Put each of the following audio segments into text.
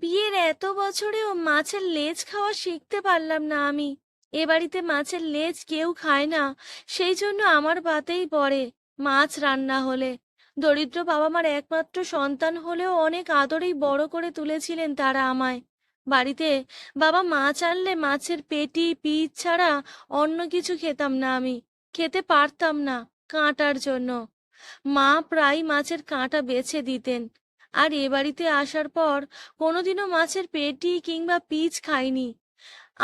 বিয়ের এত বছরেও মাছের লেজ খাওয়া শিখতে পারলাম না আমি। এ বাড়িতে মাছের লেজ কেউ খায় না, সেই জন্য আমার পাতেই পড়ে মাছ রান্না হলে। দরিদ্র বাবা মার একমাত্র সন্তান হলেও অনেক আদরেই বড় করে তুলেছিলেন তারা আমায়। বাড়িতে বাবা মাছ আনলে মাছের পেটি পিচ ছাড়া অন্য কিছু খেতাম না আমি, খেতে পারতাম না কাঁটার জন্য। মা প্রায় মাছের কাঁটা বেছে দিতেন। আর এ বাড়িতে আসার পর কোনোদিনও মাছের পেটি কিংবা পিচ খাইনি।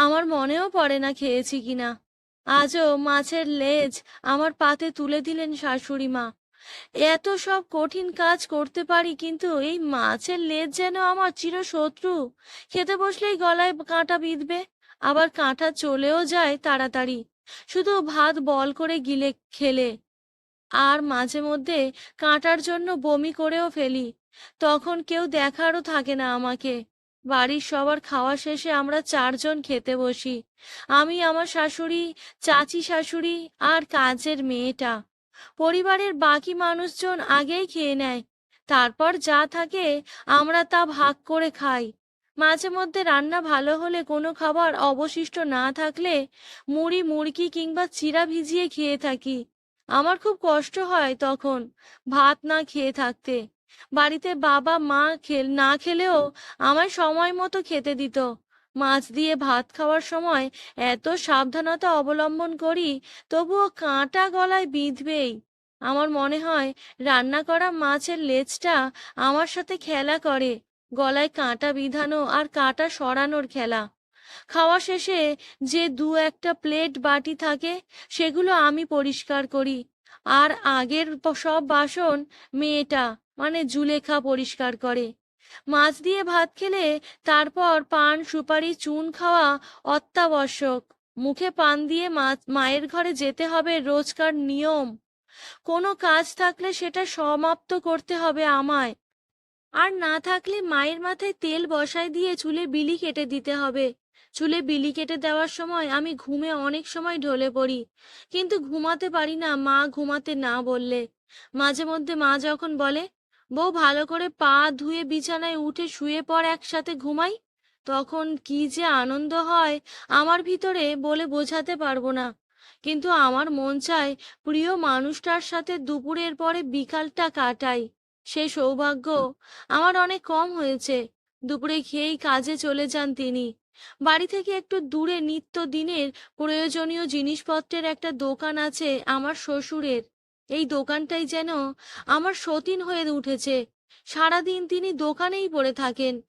আমার মনেও পড়ে না খেয়েছি কিনা। আজও মাছের লেজ আমার পাতে তুলে দিলেন শাশুড়ি মা। এত সব কঠিন কাজ করতে পারি, কিন্তু এই মাছের লেজ যেন আমার চিরশত্রু। খেতে বসলেই গলায় কাঁটা বিঁধবে, আবার কাঁটা চলেও যায় তাড়াতাড়ি। শুধু ভাত বল করে গিলে খেলে, আর মাঝে মধ্যে কাঁটার জন্য বমি করেও ফেলি। তখন কেউ দেখারও থাকে না আমাকে। বাড়ির সবার খাওয়া শেষে আমরা চারজন খেতে বসি। আমি আমার শাশুড়ি, চাচি শাশুড়ি আর কাজের মেয়েটা। পরিবারের বাকি মানুষজন আগেই খেয়ে নেয়। তারপর যা থাকে আমরা তা ভাগ করে খাই। মাঝে মধ্যে রান্না ভালো হলে কোনো খাবার অবশিষ্ট না থাকলে মুড়ি, মুড়কি কিংবা চিরা ভিজিয়ে খেয়ে থাকি। আমার খুব কষ্ট হয় তখন ভাত না খেয়ে থাকতে। বাড়িতে বাবা, মা খেল, না খেলেও আমায় সময় মতো খেতে দিত। মাছ দিয়ে ভাত খাওয়ার সময় এত সাবধানতা অবলম্বন করি, তবুও কাঁটা গলায় বিঁধবেই। আমার মনে হয় রান্না করা মাছের লেজটা আমার সাথে খেলা করে, গলায় কাঁটা বিধানো আর কাঁটা সরানোর খেলা। খাওয়া শেষে যে দু একটা প্লেট বাটি থাকে, সেগুলো আমি পরিষ্কার করি। আর আগের সব বাসন মেয়েটা মানে জুলেখা পরিষ্কার করে। মাছ দিয়ে ভাত খেলে তারপর পান, সুপারি, চুন খাওয়া অত্যাবশ্যক। মুখে পান দিয়ে মায়ের ঘরে যেতে হবে রোজকার নিয়ম। কোনো কাজ থাকলে সেটা সমাপ্ত করতে হবে আমায়। আর না থাকলে মায়ের মাথায় তেল বসায় দিয়ে চুলে বিলি কেটে দিতে হবে। চুলে বিলি কেটে দেওয়ার সময় আমি ঘুমে অনেক সময় ঢলে পড়ি। কিন্তু ঘুমাতে পারি না, মা ঘুমাতে না বললে। মাঝে মধ্যে মা যখন বলে বউ ভালো করে পা ধুয়ে বিছানায় উঠে শুয়ে পর একসাথে ঘুমাই। তখন কি যে আনন্দ হয়, আমার ভিতরে বলে বোঝাতে পারব না। কিন্তু আমার মন চায় প্রিয় মানুষটার সাথে দুপুরের পরে বিকালটা কাটাই। সে সৌভাগ্য আমার অনেক কম হয়েছে। দুপুরে খেয়েই কাজে চলে যান তিনি। বাড়ি থেকে একটু দূরে নিত্য দিনের প্রয়োজনীয় জিনিসপত্রের একটা দোকান আছে আমার শ্বশুরের। এই দোকানটাই যেন আমার সতীন হয়ে উঠেছে। সারাদিন তিনি দোকানেই পড়ে থাকেন।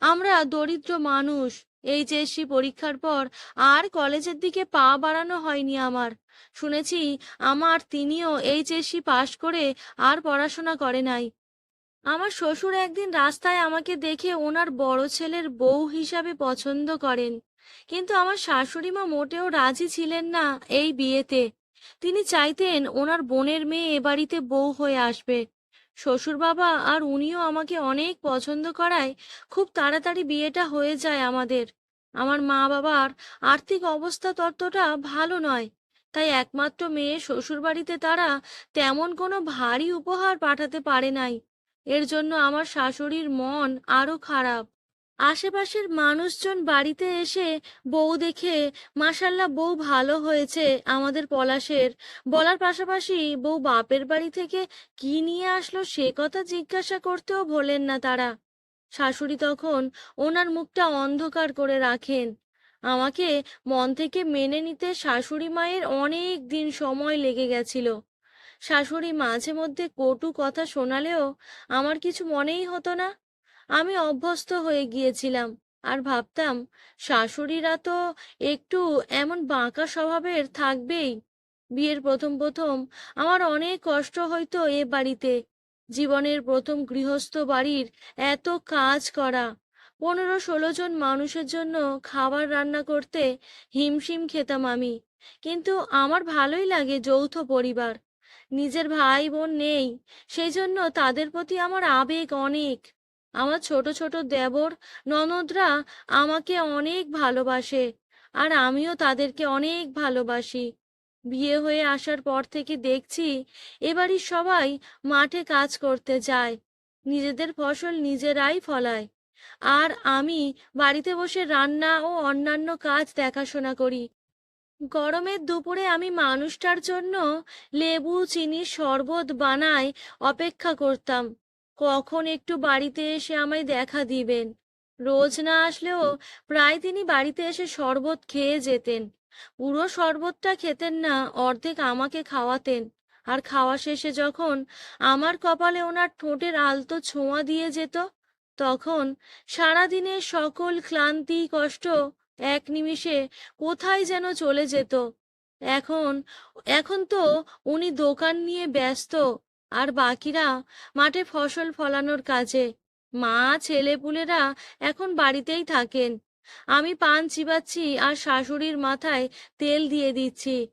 আমরা দরিদ্র মানুষ, এইচএসসি পরীক্ষার পর আর কলেজের দিকে পা বাড়ানো হয়নি আমার। শুনেছি আমার তিনিও এইচএসসি পাশ করে আর পড়াশোনা করে নাই। আমার শ্বশুর একদিন রাস্তায় আমাকে দেখে ওনার বড় ছেলের বউ হিসাবে পছন্দ করেন। কিন্তু আমার শাশুড়ি মা মোটেও রাজি ছিলেন না এই বিয়েতে। তিনি চাইতেন ওনার বোনের মেয়ে এ বাড়িতে বউ হয়ে আসবে। শ্বশুর বাবা আর উনিও আমাকে অনেক পছন্দ করায় খুব তাড়াতাড়ি বিয়েটা হয়ে যায় আমাদের। আমার মা বাবার আর্থিক অবস্থা ততটা ভালো নয়, তাই একমাত্র মেয়ে শ্বশুর বাড়িতে তারা তেমন কোনো ভারী উপহার পাঠাতে পারে নাই। এর জন্য আমার শাশুড়ির মন আরও খারাপ। আশেপাশের মানুষজন বাড়িতে এসে বউ দেখে মাসাল্লাহ বউ ভালো হয়েছে আমাদের পলাশের। বলার পাশাপাশি বউ বাপের বাড়ি থেকে কি নিয়ে আসলো সে কথা জিজ্ঞাসা করতেও ভোলেন না তারা। শাশুড়ি তখন ওনার মুখটা অন্ধকার করে রাখেন। আমাকে মন থেকে মেনে নিতে শাশুড়ি মায়ের অনেক দিন সময় লেগে গেছিল। শাশুড়ি মাঝে মধ্যে কটু কথা শোনালেও আমার কিছু মনেই হতো না। আমি অভ্যস্ত হয়ে গিয়েছিলাম। আর ভাবতাম, শাশুড়িরা তো একটু এমন বাঁকা স্বভাবের থাকবেই। বিয়ের প্রথম প্রথম আমার অনেক কষ্ট হইতো এ বাড়িতে। জীবনের প্রথম গৃহস্থ বাড়ির এত কাজ করা, পনেরো ষোলো জন মানুষের জন্য খাবার রান্না করতে হিমশিম খেতাম আমি। কিন্তু আমার ভালোই লাগে যৌথ পরিবার। নিজের ভাই বোন নেই, সেই জন্য তাদের প্রতি আমার আবেগ অনেক। আমার ছোট ছোট দেবর ননদরা আমাকে অনেক ভালোবাসে আর আমিও তাদেরকে অনেক ভালোবাসি। বিয়ে হয়ে আসার পর থেকে দেখছি এবাড়ির সবাই মাঠে কাজ করতে যায়, নিজেদের ফসল নিজেরাই ফলায়। আর আমি বাড়িতে বসে রান্না ও অন্যান্য কাজ দেখাশোনা করি। গরমের দুপুরে আমি মানুষটার জন্য লেবু, চিনির শরবত বানায় অপেক্ষা করতাম। কখন একটু বাড়িতে এসে আমায় দেখা দিবেন। রোজ না আসলেও প্রায় তিনি বাড়িতে এসে শরবত খেয়ে যেতেন। পুরো শরবতটা খেতেন না, অর্ধেক আমাকে খাওয়াতেন। আর খাওয়া শেষে যখন আমার কপালে ওনার ঠোঁটের আলতো ছোঁয়া দিয়ে যেত, তখন সারাদিনের সকল ক্লান্তি, কষ্ট এক নিমিষে কোথায় যেন চলে যেত। এখন এখন তো উনি দোকান নিয়ে ব্যস্ত। আর বাকিরা মাঠে ফসল ফলানোর কাজে। মা ছেলেপুলেরা এখন বাড়িতেই থাকেন। আমি পান চিবাচ্ছি আর শাশুড়ির মাথায় তেল দিয়ে দিচ্ছি।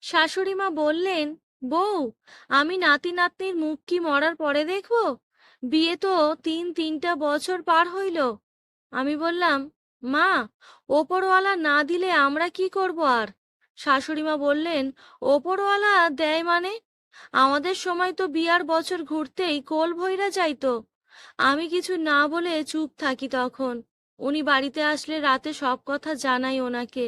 শাশুড়ি মা বললেন, বউ, আমি নাতি নাতনির মুখ কি মরার পরে দেখব? বিয়ে তো তিন তিনটা বছর পার হইল। আমি বললাম, মা, ওপরওয়ালা না দিলে আমরা কি করব আর? শাশুড়িমা বললেন, ওপরওয়ালা দেয় মানে? আমাদের সময় তো বিয়ার বছর ঘুরতেই কোল ভইরা যাইতো। আমি কিছু না বলে চুপ থাকি তখন। উনি বাড়িতে আসলে রাতে সব কথা জানাই ওনাকে।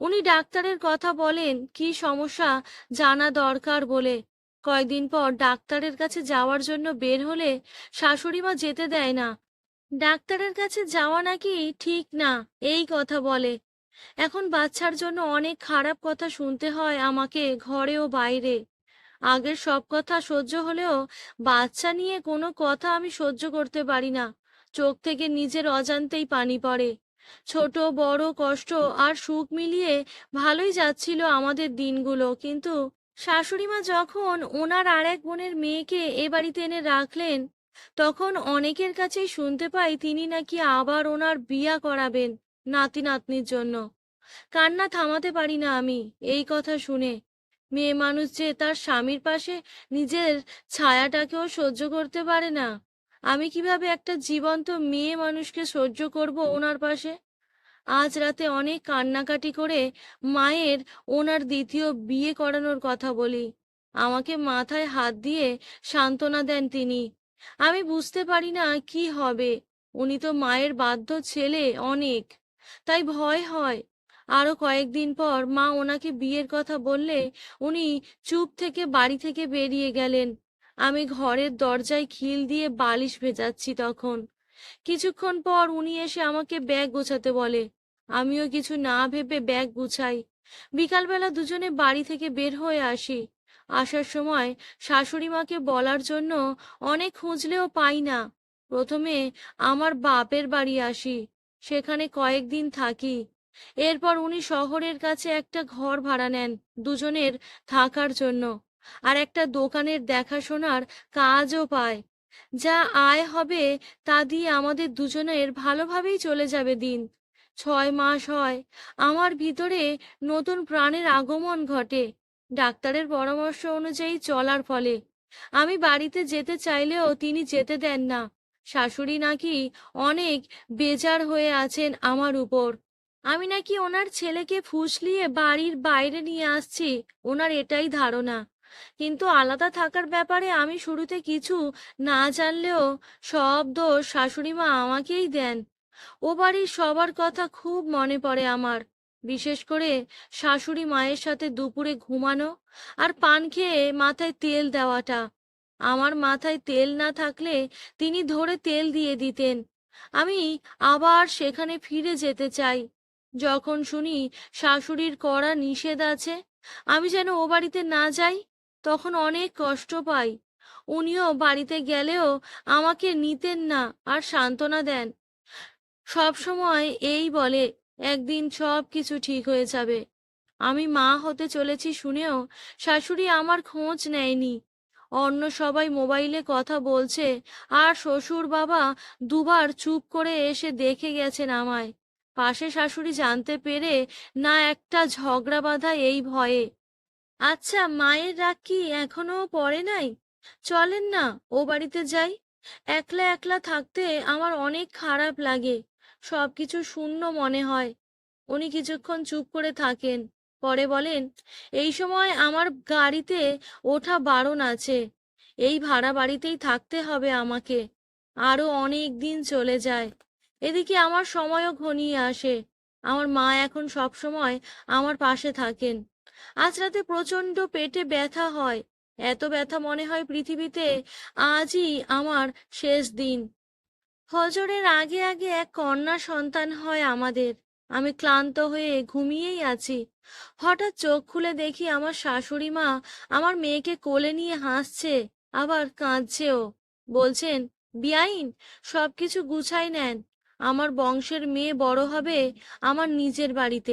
উনি ডাক্তারের কথা বলেন, কি সমস্যা জানা দরকার বলে। কয়েকদিন পর ডাক্তারের কাছে যাওয়ার জন্য বের হলে শাশুড়িমা যেতে দেয় না। ডাক্তারের কাছে যাওয়া নাকি ঠিক না, এই কথা বলে। এখন বাচ্চার জন্য অনেক খারাপ কথা শুনতে হয় আমাকে ঘরে ও বাইরে। আগের সব কথা সহ্য হলেও বাচ্চা নিয়ে কোনো কথা আমি সহ্য করতে পারি না। চোখ থেকে নিজের অজান্তেই পানি পড়ে। ছোট, বড় কষ্ট আর সুখ মিলিয়ে ভালোই যাচ্ছিল আমাদের দিনগুলো। কিন্তু শাশুড়িমা যখন ওনার আর এক বোনের মেয়েকে এ বাড়িতে এনে রাখলেন, তখন অনেকের কাছেই শুনতে পাই তিনি নাকি আবার ওনার বিয়া করাবেন নাতি নাতনির জন্য। কান্না থামাতে পারি না আমি, এই কথা শুনে। মেয়ে মানুষ যে তার স্বামীর পাশে নিজের ছায়াটাকেও সহ্য করতে পারে না। আমি কীভাবে একটা জীবন্ত মেয়ে মানুষকে সহ্য করব ওনার পাশে? আজ রাতে অনেক কান্নাকাটি করে মায়ের ওনার দ্বিতীয় বিয়ে করানোর কথা বলি। আমাকে মাথায় হাত দিয়ে সান্ত্বনা দেন তিনি। আমি বুঝতে পারি না কি হবে। উনি তো মায়ের বাধ্য ছেলে অনেক। তাই ভয় হয়। আরও কয়েকদিন পর মা ওনাকে বিয়ের কথা বললে উনি চুপ থেকে বাড়ি থেকে বেরিয়ে গেলেন। আমি ঘরের দরজায় খিল দিয়ে বালিশ ভেজাচ্ছি তখন। কিছুক্ষণ পর উনি এসে আমাকে ব্যাগ গোছাতে বলে, আমিও কিছু না ভেবে ব্যাগ গুছাই। বিকালবেলা দুজনে বাড়ি থেকে বের হয়ে আসি। আসার সময় শাশুড়ি মাকে বলার জন্য অনেক খুঁজলেও পাই না। প্রথমে আমার বাপের বাড়ি আসি। সেখানে কয়েকদিন থাকি। এরপর উনি শহরের কাছে একটা ঘর ভাড়া নেন দুজনের থাকার জন্য। আর একটা দোকানের দেখাশোনার কাজও পায়। যা আয় হবে তা দিয়ে আমাদের দুজনের ভালোভাবেই চলে যাবে দিন। ছয় মাস হয়। আমার ভিতরে নতুন প্রাণের আগমন ঘটে ডাক্তারের পরামর্শ অনুযায়ী চলার ফলে। আমি বাড়িতে যেতে চাইলেও তিনি যেতে দেন না। শাশুড়ি নাকি অনেক বেজার হয়ে আছেন আমার উপর। আমি নাকি ওনার ছেলেকে ফুসলিয়ে বাড়ির বাইরে নিয়ে আসছি, ওনার এটাই ধারণা। কিন্তু আলাদা থাকার ব্যাপারে আমি শুরুতে কিছু না জানলেও সব দোষ শাশুড়ি মা আমাকেই দেন। ও বাড়ির সবার কথা খুব মনে পড়ে আমার। বিশেষ করে শাশুড়ি মায়ের সাথে দুপুরে ঘুমানো আর পান খেয়ে মাথায় তেল দেওয়াটা। আমার মাথায় তেল না থাকলে তিনি ধরে তেল দিয়ে দিতেন। আমি আবার সেখানে ফিরে যেতে চাই। যখন শুনি শাশুড়ির কড়া নিষেধ আছে, আমি যেন ও বাড়িতে না যাই, তখন অনেক কষ্ট পাই। উনিও বাড়িতে গেলেও আমাকে নিতেন না আর সান্ত্বনা দেন। সব সময় এই বলে, একদিন সব কিছু ঠিক হয়ে যাবে। আমি মা হতে চলেছি শুনেও শাশুড়ি আমার খোঁজ নেয়নি। অন্য সবাই মোবাইলে কথা বলছে, আর শ্বশুর বাবা দুবার চুপ করে এসে দেখে গেছেন আমায়। পাশে শাশুড়ি জানতে পেরে, না, একটা ঝগড়া বাঁধা এই ভয়ে। আচ্ছা মায়ের রাগ কি এখনও পড়ে নাই? চলেন না, ও বাড়িতে যাই। একলা একলা থাকতে আমার অনেক খারাপ লাগে, সবকিছু শূন্য মনে হয়। উনি কিছুক্ষণ চুপ করে থাকেন, পরে বলেন, এই সময় আমার গাড়িতে ওঠা বারণ আছে, এই ভাড়া বাড়িতেই থাকতে হবে আমাকে আরও অনেক দিন চলে যায়। এদিকে আমার সময়ও ঘনিয়ে আসে। আমার মা এখন সব সময় আমার পাশে থাকেন। আজ রাতে প্রচণ্ড পেটে ব্যথা হয়। এত ব্যথা মনে হয় পৃথিবীতে আজই আমার শেষ দিন। হজরের আগে আগে এক কন্যা সন্তান হয় আমাদের। আমি ক্লান্ত হয়ে ঘুমিয়েই আছি। হঠাৎ চোখ খুলে দেখি আমার শাশুড়ি মা আমার মেয়েকে কোলে নিয়ে হাসছে, আবার কাঁদছেও। বলছেন, বিয়াইন, সবকিছু গুছাই নেন। আমার বংশের মেয়ে বড় হবে আমার নিজের বাড়িতে।